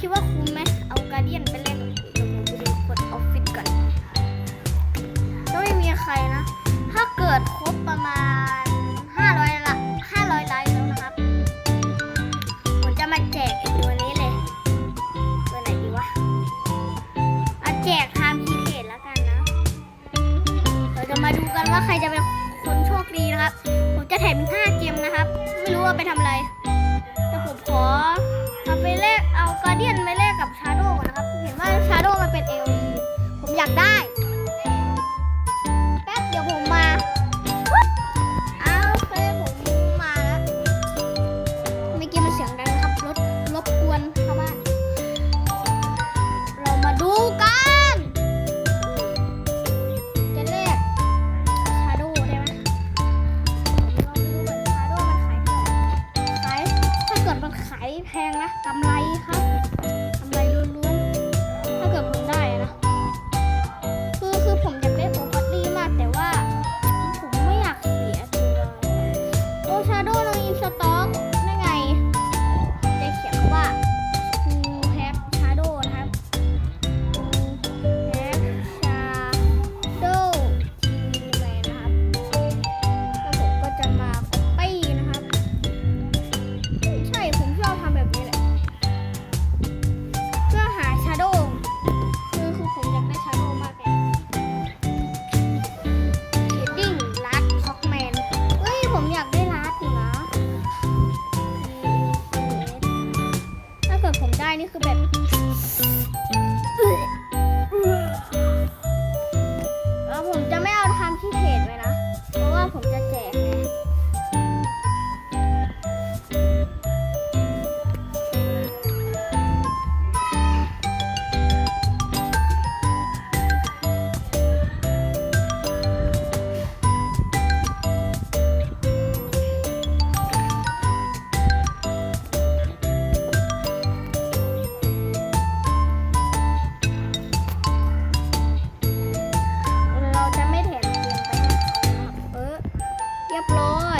คิดว่าคุ้มไหมเอาการเดียนไปเล่นเดี๋ยวผมไปดูคนออฟฟิศก่อนก็ไม่มีใครนะ ถ้าเกิดครบประมาณ 500ละ500ไลค์แล้วนะครับ ผมจะมาแจกตัวนี้เลยตัวไหนดีวะมาแจกทามคีเทสแล้วกันนะ เราจะมาดูกันว่าใครจะเป็นคนโชคดีนะครับ ผมจะแถมเป็5เกมนะครับ ไม่รู้ว่าไปทำอะไร แต่ผมขอ อยากได้ อย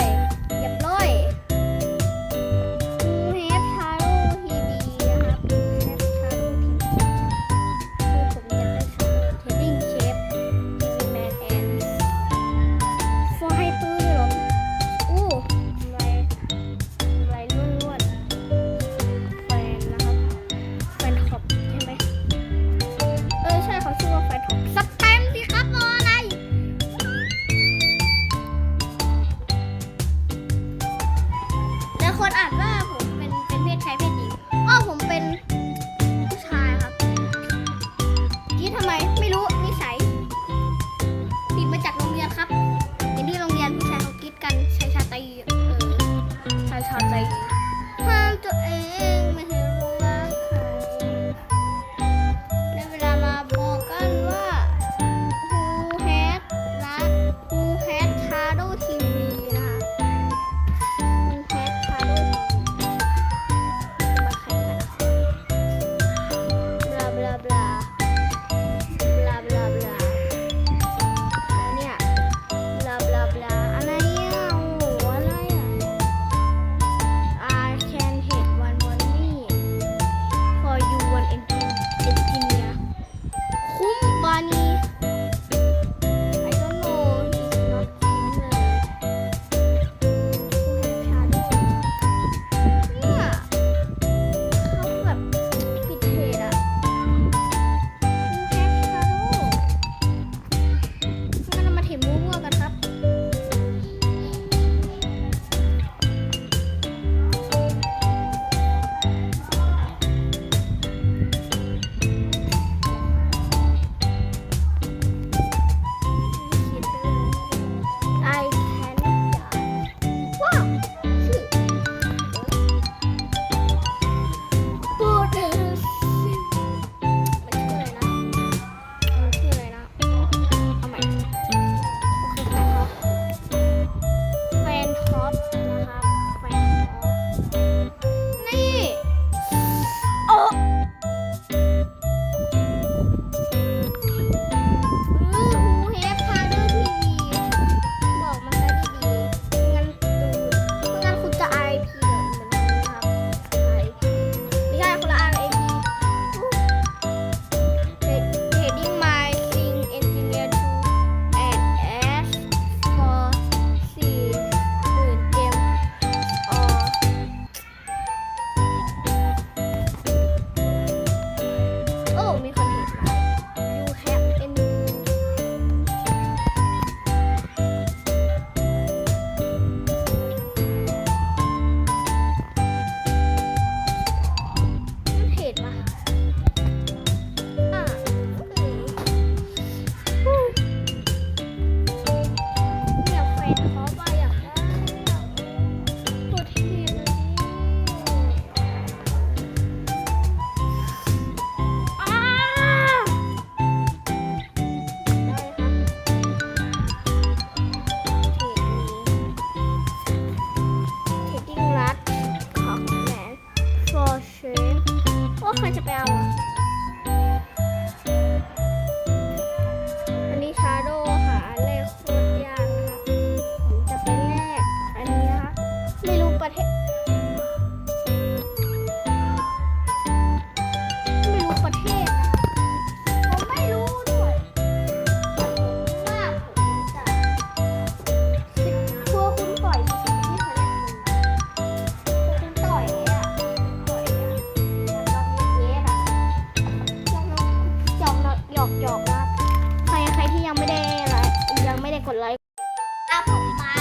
Hùng